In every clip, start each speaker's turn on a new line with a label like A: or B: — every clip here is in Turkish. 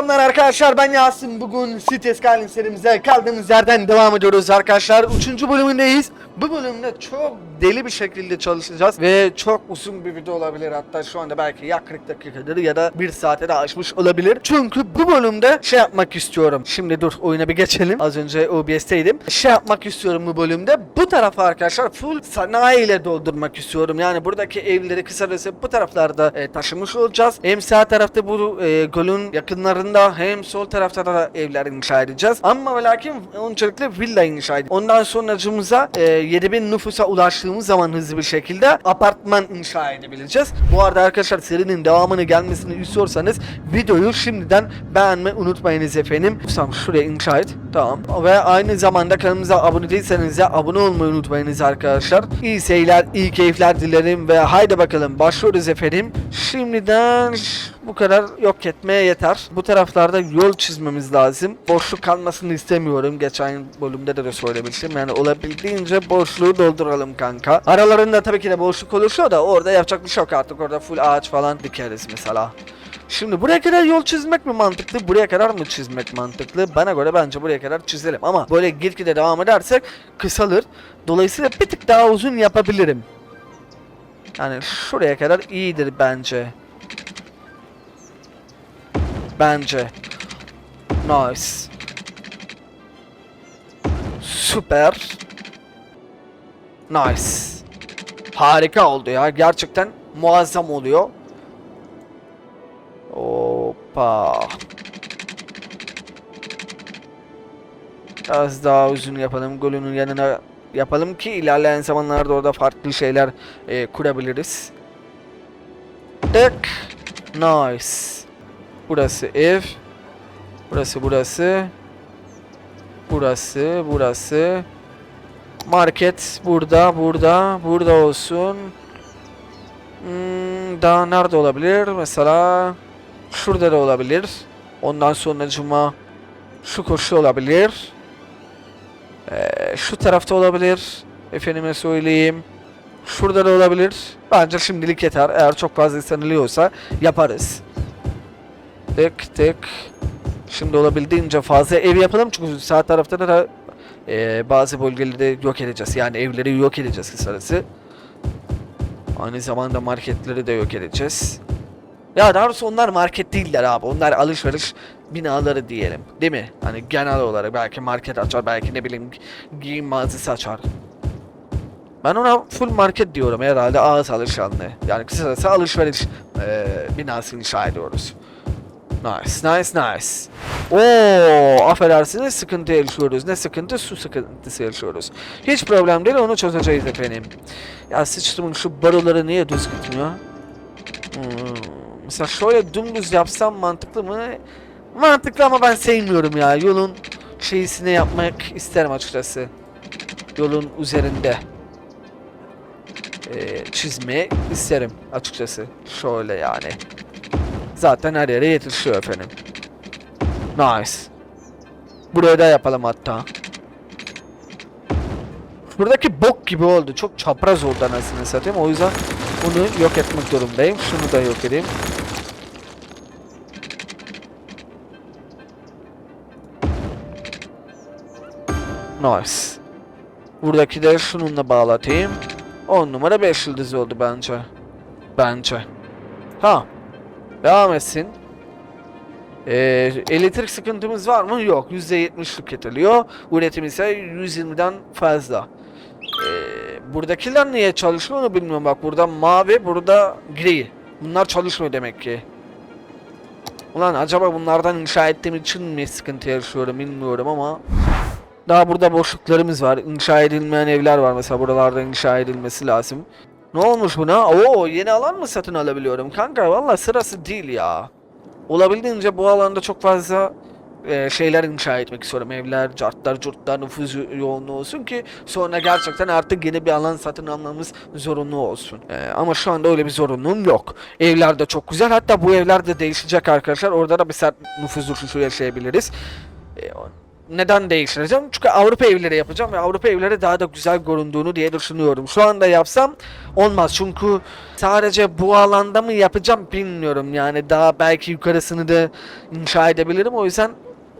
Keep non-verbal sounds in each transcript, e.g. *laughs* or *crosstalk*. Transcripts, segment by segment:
A: Selamlar arkadaşlar ben Yasin bugün City Skyline serimize kaldığımız yerden devam ediyoruz arkadaşlar 3. bölümündeyiz Bu bölümde çok deli bir şekilde çalışacağız ve çok uzun bir video olabilir. Hatta şu anda belki ya 40 dakikadır ya da 1 saate de aşmış olabilir. Çünkü bu bölümde şey yapmak istiyorum. Şimdi dur oyuna bir geçelim. Az önce OBS'teydim Şey yapmak istiyorum bu bölümde. Bu tarafa arkadaşlar full sanayi ile doldurmak istiyorum. Yani buradaki evleri kısacası bu taraflarda e, taşımış olacağız. Hem sağ tarafta bu e, gölün yakınlarında hem sol tarafta da evler inşa edeceğiz. Ama ve lakin öncelikle villa inşa edeceğiz. Ondan sonracımıza e, 7000 nüfusa ulaştığımız zaman hızlı bir şekilde apartman inşa edebileceğiz. Bu arada arkadaşlar serinin devamını gelmesini istiyorsanız videoyu şimdiden beğenmeyi unutmayınız efendim. Tamam şuraya inşa et. Tamam. Ve aynı zamanda kanalımıza abone değilseniz de abone olmayı unutmayınız arkadaşlar. İyi seyirler, iyi keyifler dilerim ve haydi bakalım başlıyoruz efendim. Şimdiden bu kadar yok etmeye yeter. Bu taraflarda yol çizmemiz lazım. Boşluk kalmasını istemiyorum. Geçen bölümde de, de söylemiştim. Yani olabildiğince boşluğu dolduralım kanka. Aralarında tabii ki de boşluk oluşuyor da orada yapacak bir şey yok artık. Orada full ağaç falan dikeriz mesela. Şimdi buraya kadar yol çizmek mi mantıklı? Buraya kadar mı çizmek mantıklı? Bana göre bence buraya kadar çizelim. Ama böyle gitgide devam edersek kısalır. Dolayısıyla bir tık daha uzun yapabilirim. Yani şuraya kadar iyidir bence. Bence. Nice. Süper. Nice. Harika oldu ya. Gerçekten muazzam oluyor. Hoppa. Biraz daha uzun yapalım. Golünün yanına yapalım ki ilerleyen zamanlarda orada farklı şeyler e, kurabiliriz. Tık. Nice. Burası ev. Burası burası. Burası burası. Market burada burada burada olsun. Hmm, daha nerede olabilir? Mesela şurada da olabilir. Ondan sonra cuma şu koşu olabilir. Ee, şu tarafta olabilir. Efendime söyleyeyim. Şurada da olabilir. Bence şimdilik yeter. Eğer çok fazla isteniliyorsa yaparız. Tık tık. Şimdi olabildiğince fazla ev yapalım çünkü sağ tarafta da e, bazı bölgeleri yok edeceğiz. Yani evleri yok edeceğiz kısacası. Aynı zamanda marketleri de yok edeceğiz. Ya daha doğrusu onlar market değiller abi. Onlar alışveriş binaları diyelim. Değil mi? Hani genel olarak belki market açar, belki ne bileyim giyim mağazası açar. Ben ona full market diyorum herhalde ağız alışkanlığı. Yani kısacası alışveriş e, binası inşa ediyoruz. Nice, nice, nice. Oo, affedersiniz sıkıntı yaşıyoruz. Ne sıkıntı? Su sıkıntısı yaşıyoruz. Hiç problem değil, onu çözeceğiz efendim. Ya sıçtımın şu baroları niye düz gitmiyor? Hmm, mesela şöyle dümdüz yapsam mantıklı mı? Mantıklı ama ben sevmiyorum ya. Yolun şeysini yapmak isterim açıkçası. Yolun üzerinde. Ee, çizmeyi isterim açıkçası. Şöyle yani. Zaten her yere yetişiyor efendim. Nice. Buraya da yapalım hatta. Buradaki bok gibi oldu. Çok çapraz oldu anasını satayım. O yüzden bunu yok etmek durumdayım. Şunu da yok edeyim. Nice. Buradaki de şununla bağlatayım. 10 numara 5 yıldız oldu bence. Bence. Ha. Devam etsin. Ee, elektrik sıkıntımız var mı? Yok. %70 tüketiliyor. Üretim ise 120'den fazla. Ee, buradakiler niye çalışmıyor onu bilmiyorum. Bak burada mavi, burada gri. Bunlar çalışmıyor demek ki. Ulan acaba bunlardan inşa ettiğim için mi sıkıntı yaşıyorum bilmiyorum ama. Daha burada boşluklarımız var. İnşa edilmeyen evler var mesela buralarda inşa edilmesi lazım. Ne olmuş buna? Oo yeni alan mı satın alabiliyorum? Kanka valla sırası değil ya. Olabildiğince bu alanda çok fazla e, şeyler inşa etmek istiyorum. Evler, cartlar, curtlar, nüfuz yoğunluğu olsun ki sonra gerçekten artık yeni bir alan satın almamız zorunlu olsun. E, ama şu anda öyle bir zorunluluğum yok. Evler de çok güzel. Hatta bu evler de değişecek arkadaşlar. Orada da bir sert nüfuz uçuşu yaşayabiliriz. E, neden değiştireceğim? Çünkü Avrupa evleri yapacağım ve Avrupa evleri daha da güzel göründüğünü diye düşünüyorum. Şu anda yapsam olmaz çünkü sadece bu alanda mı yapacağım bilmiyorum. Yani daha belki yukarısını da inşa edebilirim. O yüzden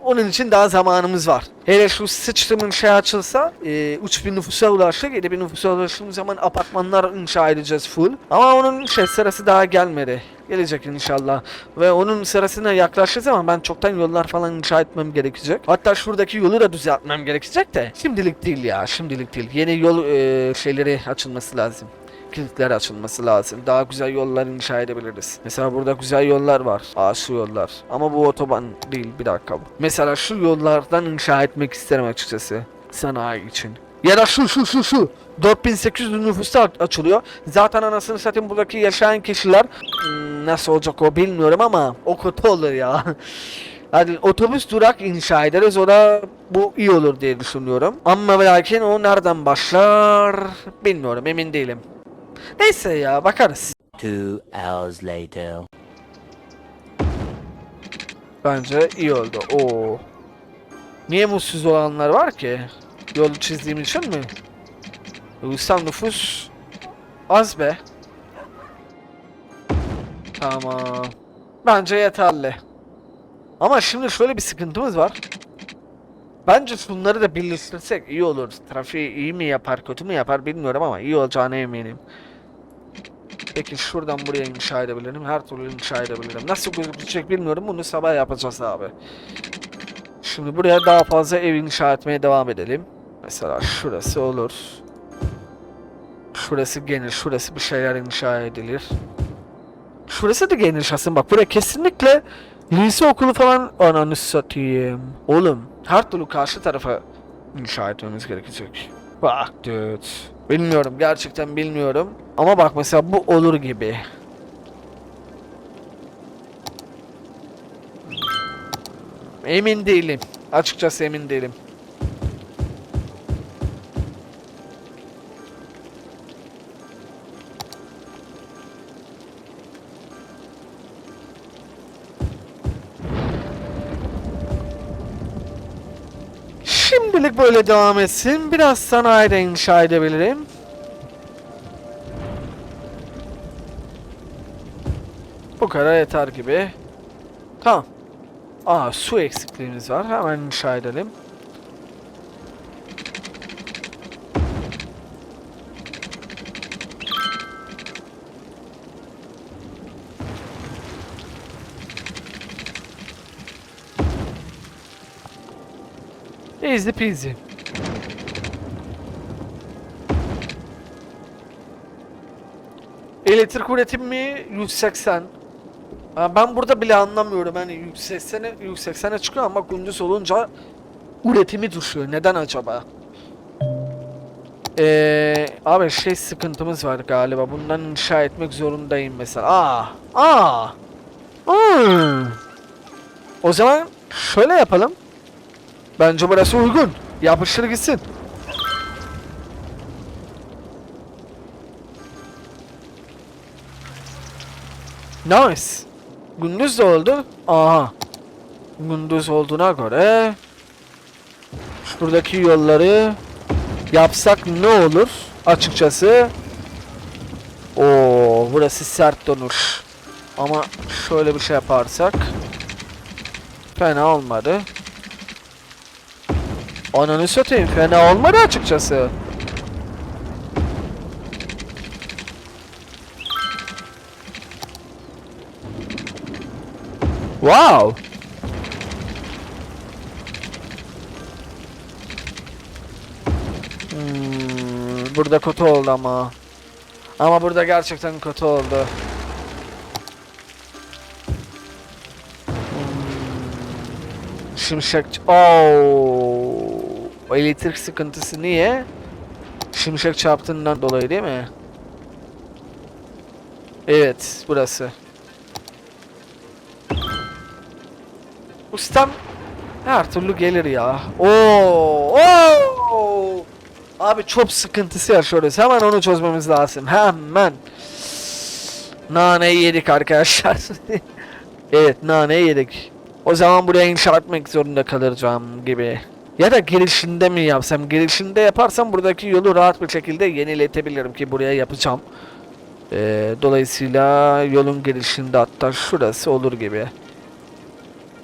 A: onun için daha zamanımız var. Hele şu sıçtımın şey açılsa e, 3000 nüfusa ulaştık. 7000 nüfusa ulaştığımız zaman apartmanlar inşa edeceğiz full. Ama onun şey sırası daha gelmedi. Gelecek inşallah. Ve onun sırasına yaklaştığı zaman ben çoktan yollar falan inşa etmem gerekecek. Hatta şuradaki yolu da düzeltmem gerekecek de. Şimdilik değil ya şimdilik değil. Yeni yol e, şeyleri açılması lazım kilitler açılması lazım. Daha güzel yollar inşa edebiliriz. Mesela burada güzel yollar var. Aa şu yollar. Ama bu otoban değil bir dakika bu. Mesela şu yollardan inşa etmek isterim açıkçası. Sanayi için. Ya da şu şu şu şu. 4800 nüfusta aç- açılıyor. Zaten anasını satayım buradaki yaşayan kişiler hmm, nasıl olacak o bilmiyorum ama o kötü olur ya. *laughs* Hadi otobüs durak inşa ederiz o da bu iyi olur diye düşünüyorum. Ama lakin o nereden başlar bilmiyorum emin değilim. Neyse ya bakarız.
B: Two hours later.
A: Bence iyi oldu. Oo. Niye mutsuz olanlar var ki? Yolu çizdiğim için mi? Ulusal nüfus az be. Tamam. Bence yeterli. Ama şimdi şöyle bir sıkıntımız var. Bence şunları da birleştirsek iyi olur. Trafiği iyi mi yapar, kötü mü yapar bilmiyorum ama iyi olacağına eminim. Peki şuradan buraya inşa edebilirim. Her türlü inşa edebilirim. Nasıl gözükecek bilmiyorum. Bunu sabah yapacağız abi. Şimdi buraya daha fazla ev inşa etmeye devam edelim. Mesela şurası olur. Şurası geniş. Şurası bir şeyler inşa edilir. Şurası da geniş aslında. Bak buraya kesinlikle lise okulu falan ananı satayım. Oğlum her türlü karşı tarafa inşa etmemiz gerekecek. Bak dude. Bilmiyorum gerçekten bilmiyorum. Ama bak mesela bu olur gibi. Emin değilim. Açıkçası emin değilim. Şimdilik böyle devam etsin. Biraz sanayide inşa edebilirim. Bu kadar yeter gibi. Tamam. Aa su eksikliğimiz var. Hemen inşa edelim. Easy peasy. Elektrik üretim mi? 180. Ha, ben burada bile anlamıyorum. Hani 180'e 180'e çıkıyor ama gündüz olunca üretimi düşüyor. Neden acaba? Ee, abi şey sıkıntımız var galiba. Bundan inşa etmek zorundayım mesela. Aa, aa, Hmm. O zaman şöyle yapalım. Bence burası uygun. Yapıştır gitsin. Nice. Gündüz de oldu. Aha. Gündüz olduğuna göre şuradaki yolları yapsak ne olur açıkçası. Oo, burası sert dönüş. Ama şöyle bir şey yaparsak fena olmadı. Ananı satayım fena olmadı açıkçası. Wow. Hmm, burada kötü oldu ama. Ama burada gerçekten kötü oldu. Hmm, Şimşek... Oo. Elektrik sıkıntısı niye? Şimşek çarptığından dolayı değil mi? Evet, burası. Ustam her türlü gelir ya. Oo, oo. Abi çok sıkıntısı yaşıyoruz. Hemen onu çözmemiz lazım. Hemen. Naneyi yedik arkadaşlar. *laughs* evet naneyi yedik. O zaman buraya inşa etmek zorunda kalacağım gibi. Ya da girişinde mi yapsam? Girişinde yaparsam buradaki yolu rahat bir şekilde yeniletebilirim ki buraya yapacağım. Ee, dolayısıyla yolun girişinde hatta şurası olur gibi.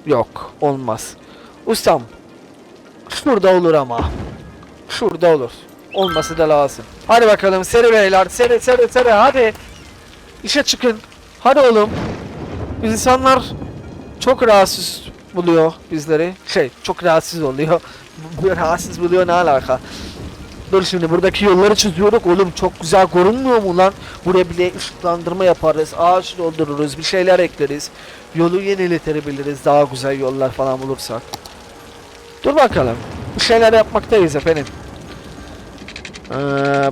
A: Yok olmaz. Ustam şurada olur ama. Şurada olur. Olması da lazım. Hadi bakalım seri beyler seri seri seri hadi. İşe çıkın. Hadi oğlum. İnsanlar çok rahatsız buluyor bizleri. Şey çok rahatsız oluyor. Bu rahatsız buluyor ne alaka? Dur şimdi buradaki yolları çiziyoruz. Oğlum çok güzel görünmüyor mu lan? Buraya bile ışıklandırma yaparız. Ağaç doldururuz. Bir şeyler ekleriz. Yolu yeniletebiliriz. Daha güzel yollar falan bulursak. Dur bakalım. Bir şeyler yapmaktayız efendim. Ee,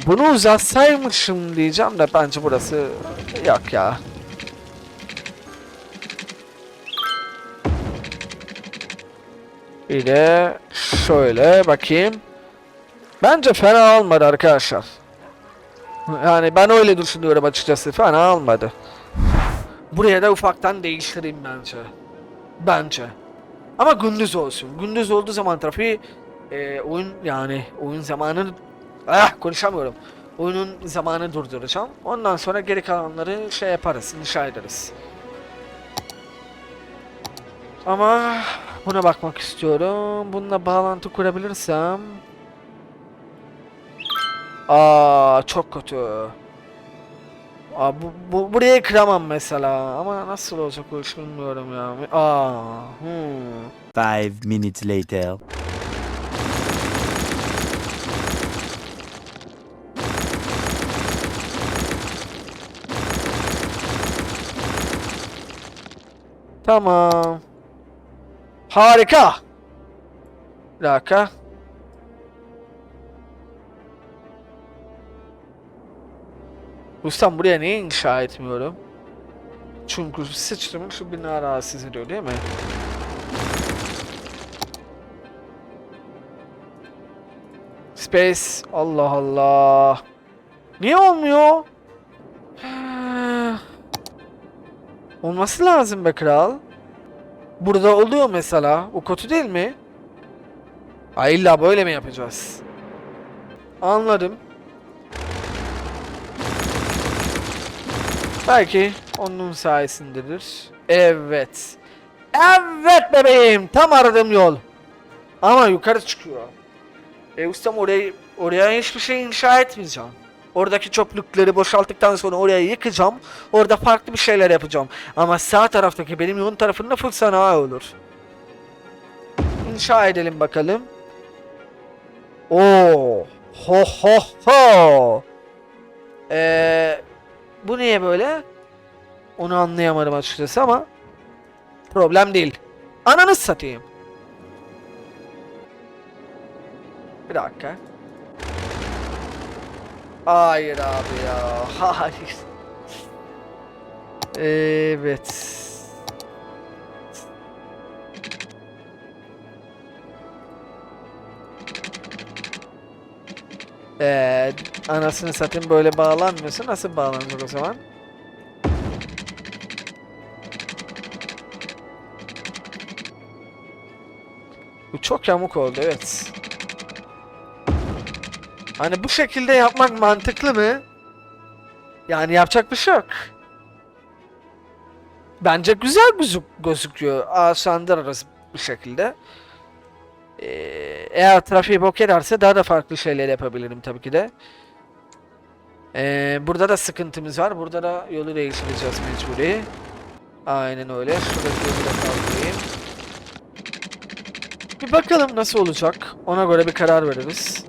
A: bunu uzatsaymışım diyeceğim de bence burası yok ya. De şöyle bakayım. Bence fena olmadı arkadaşlar. Yani ben öyle düşünüyorum açıkçası. Fena olmadı. Buraya da ufaktan değiştireyim bence. Bence. Ama gündüz olsun. Gündüz olduğu zaman trafiği e, oyun yani oyun zamanını ah konuşamıyorum. Oyunun zamanı durduracağım. Ondan sonra geri kalanları şey yaparız, inşa ederiz. Ama buna bakmak istiyorum. Bununla bağlantı kurabilirsem. Aa çok kötü. Aa, bu, bu, burayı kıramam mesela. Ama nasıl olacak o iş bilmiyorum ya. Aa, hmm.
B: Five minutes later.
A: Tamam. Harika. Bir dakika. Ustam buraya niye inşa etmiyorum? Çünkü sıçrımın şu bina rahatsız ediyor değil mi? Space. Allah Allah. Niye olmuyor? *sighs* Olması lazım be kral. Burada oluyor mesela. O kötü değil mi? Ay illa böyle mi yapacağız? Anladım. Belki onun sayesindedir. Evet. Evet bebeğim. Tam aradığım yol. Ama yukarı çıkıyor. E ustam orayı, oraya hiçbir şey inşa etmeyeceğim. Oradaki çöplükleri boşalttıktan sonra oraya yıkacağım. Orada farklı bir şeyler yapacağım. Ama sağ taraftaki benim yolun tarafında full olur. İnşa edelim bakalım. Oo, ho ho ho. Ee, bu niye böyle? Onu anlayamadım açıkçası ama problem değil. Ananı satayım. Bir dakika. Hayır abi ya. Hayır. Evet. Ee, anasını satayım böyle bağlanmıyorsa nasıl bağlanır o zaman? Bu çok yamuk oldu evet. Hani bu şekilde yapmak mantıklı mı? Yani yapacak bir şey yok. Bence güzel gözük gözüküyor. Arası bir şekilde. Ee, eğer trafiği bok ederse daha da farklı şeyler yapabilirim tabii ki de. Ee, burada da sıkıntımız var. Burada da yolu değiştireceğiz mecburi. Aynen öyle. Şuradaki yolu da kaldırayım. Bir bakalım nasıl olacak. Ona göre bir karar veririz.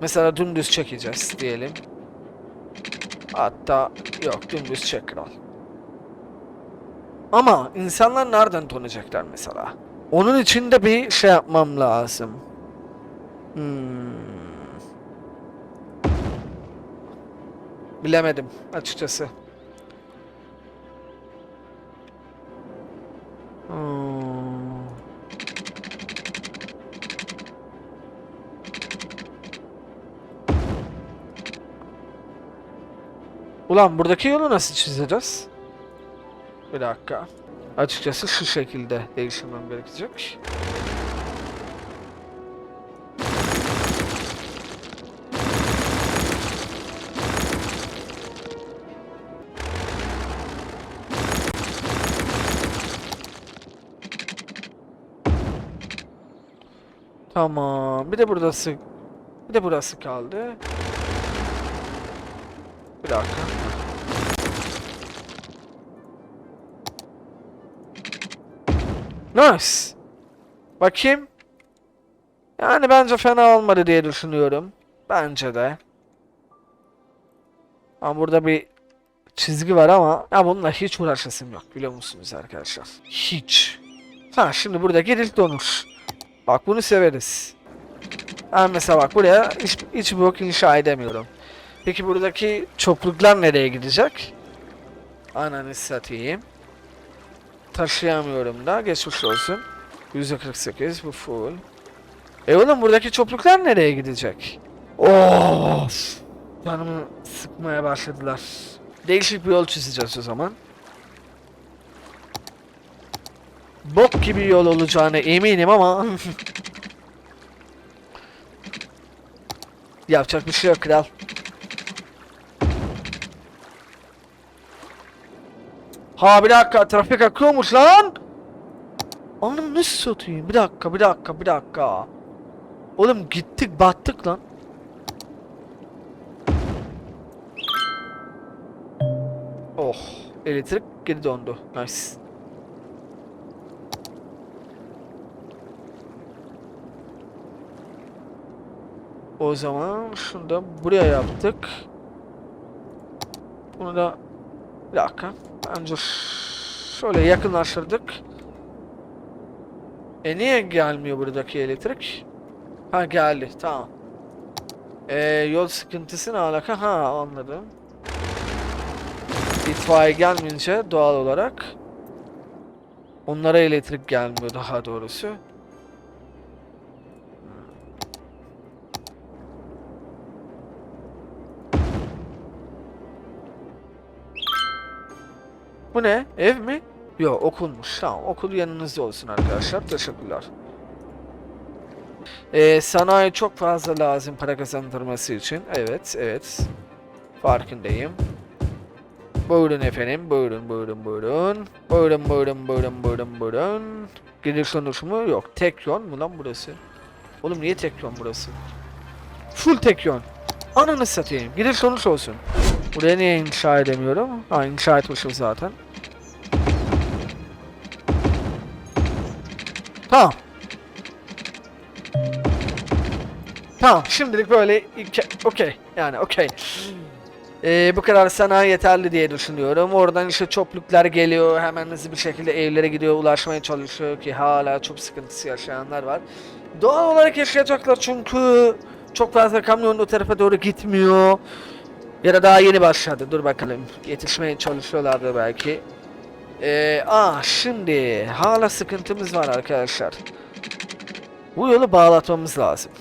A: Mesela dümdüz çekeceğiz diyelim. Hatta yok dümdüz çek kral. Ama insanlar nereden tanıyacaklar mesela? Onun için de bir şey yapmam lazım. Hmm. Bilemedim açıkçası. Ulan buradaki yolu nasıl çizeceğiz? Bir dakika. Açıkçası şu şekilde değiştirmem gerekecek. Tamam. Bir de burası. Bir de burası kaldı. Bir dakika. Nice. Bakayım. Yani bence fena olmadı diye düşünüyorum. Bence de. Ama burada bir çizgi var ama ya bununla hiç uğraşasım yok biliyor musunuz arkadaşlar? Hiç. Ha şimdi burada gerilt donur. Bak bunu severiz. Ben mesela bak buraya hiç, hiç blok inşa edemiyorum. Peki buradaki çokluklar nereye gidecek? Ananı satayım. Taşıyamıyorum da geçmiş olsun. %48 bu full. E oğlum buradaki çokluklar nereye gidecek? Of! Canımı sıkmaya başladılar. Değişik bir yol çizeceğiz o zaman. Bok gibi yol olacağına eminim ama *laughs* Yapacak bir şey yok kral. Ha bir dakika trafik akıyormuş lan. Anam nasıl satayım? Bir dakika bir dakika bir dakika. Oğlum gittik battık lan. Oh elektrik geri döndü. Nice. O zaman şunu da buraya yaptık. Bunu da bir dakika. Bence şöyle yakınlaştırdık. E niye gelmiyor buradaki elektrik? Ha geldi tamam. E, yol sıkıntısı ne alaka? Ha anladım. İtfaiye gelmeyince doğal olarak onlara elektrik gelmiyor daha doğrusu. Bu ne? Ev mi? Yok okulmuş. Tamam okul yanınızda olsun arkadaşlar. Teşekkürler. Ee, sanayi çok fazla lazım para kazandırması için. Evet, evet. Farkındayım. Buyurun efendim. Buyurun, buyurun, buyurun. Buyurun, buyurun, buyurun, buyurun, buyurun. Gidiş dönüş mü? Yok. Tek yön mü lan burası? Oğlum niye tek yön burası? Full tek yön. Ananı satayım. Gidiş dönüş olsun. Buraya niye inşa edemiyorum? Ha inşa etmişim zaten. Tamam. Tamam şimdilik böyle okey yani okey. Ee, bu kadar sanayi yeterli diye düşünüyorum. Oradan işte çopluklar geliyor. Hemen hızlı bir şekilde evlere gidiyor. Ulaşmaya çalışıyor ki hala çok sıkıntısı yaşayanlar var. Doğal olarak yaşayacaklar çünkü çok fazla kamyon o tarafa doğru gitmiyor. Ya da daha yeni başladı. Dur bakalım. Yetişmeye çalışıyorlardı belki. Ee, ah şimdi hala sıkıntımız var arkadaşlar. Bu yolu bağlatmamız lazım.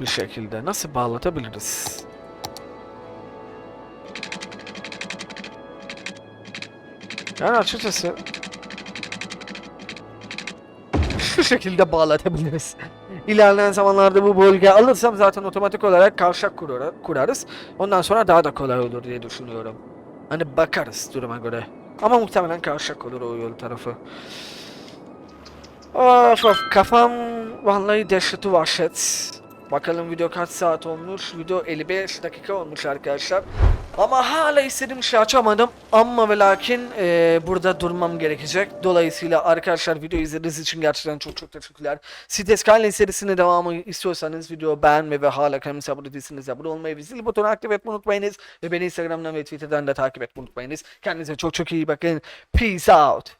A: Bir şekilde. Nasıl bağlatabiliriz? Yani açıkçası şu şekilde bağlatabiliriz. *laughs* İlerleyen zamanlarda bu bölge alırsam zaten otomatik olarak kavşak kurar, kurarız. Ondan sonra daha da kolay olur diye düşünüyorum. Hani bakarız duruma göre. Ama muhtemelen kavşak olur o yol tarafı. Of of kafam vallahi dehşeti vahşet. Bakalım video kaç saat olmuş. Video 55 dakika olmuş arkadaşlar. Ama hala istediğim şey açamadım. Ama ve lakin eee, burada durmam gerekecek. Dolayısıyla arkadaşlar video izlediğiniz için gerçekten çok çok teşekkürler. City Skyline serisinin devamı istiyorsanız video beğenme ve hala kanalımıza abone değilseniz abone olmayı ve zil butonu aktif etmeyi unutmayınız. Ve beni Instagram'dan ve Twitter'dan da takip etmeyi unutmayınız. Kendinize çok çok iyi bakın. Peace out.